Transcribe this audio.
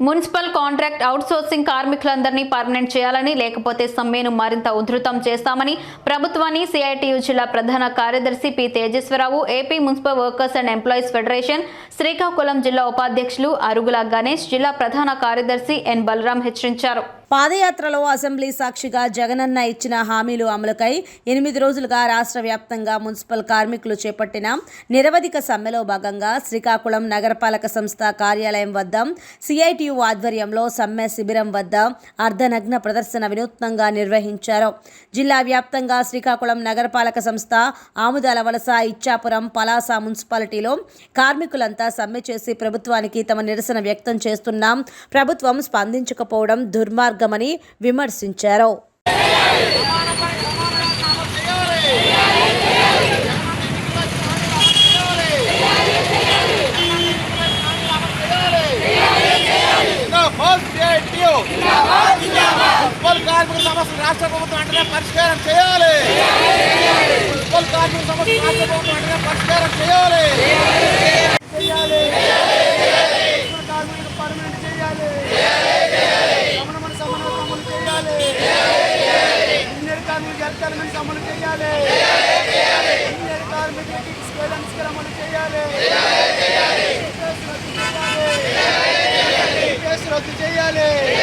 Municipal contract outsourcing కార్మికులందరినీ permanent చేయాలని లేకపోతే సమ్మెను మరింత ఉధృతం చేస్తామని ప్రభుత్వాన్ని సిఐటియు జిల్లా ప్రధాన కార్యదర్శి P Tejeswararao AP municipal workers and employees federation Srikakulam జిల్లా ఉపాధ్యక్షులు అరుగుల గణేష్ జిల్లా ప్రధాన కార్యదర్శి ఎన్ బలరాం హెచ్చరించారు. పాదయాత్రలో అసెంబ్లీ సాక్షిగా జగనన్న ఇచ్చిన హామీలు అమలుకై ఎనిమిది రోజులుగా రాష్ట్ర వ్యాప్తంగా మున్సిపల్ కార్మికులు చేపట్టిన నిరవధిక సమ్మెలో భాగంగా శ్రీకాకుళం నగరపాలక సంస్థ కార్యాలయం వద్ద సిఐటియు ఆధ్వర్యంలో సమ్మె శిబిరం వద్ద అర్ధనగ్న ప్రదర్శన వినూత్నంగా నిర్వహించారు. జిల్లా వ్యాప్తంగా శ్రీకాకుళం నగరపాలక సంస్థ ఆముదాల వలస ఇచ్చాపురం పలాస మున్సిపాలిటీలో కార్మికులంతా సమ్మె చేసి ప్రభుత్వానికి తమ నిరసన వ్యక్తం చేస్తున్నాం ప్రభుత్వం స్పందించకపోవడం దుర్మార్గమని విమర్శించారు. కార్మికుల సమస్యలు రాష్ట్ర ప్రభుత్వం వెంటనే పరిష్కారం చేయాలి మున్సిపల్ కార్మికుల సమస్యలు రాష్ట్ర ప్రభుత్వం వెంటనే పరిష్కారం చేయాలి చేయాలి మున్సిపల్ కార్మికులకు పర్మనెంట్ చేయాలి గమనమన సమన్వయం అమలు చేయాలి ఇంజనీర్ కార్మికులకు అమలు చేయాలి. ఇంజనీర్ కార్మికులకి స్కేల్ అండ్ అమలు చేయాలి. రద్దు చేయాలి. చేయాలి.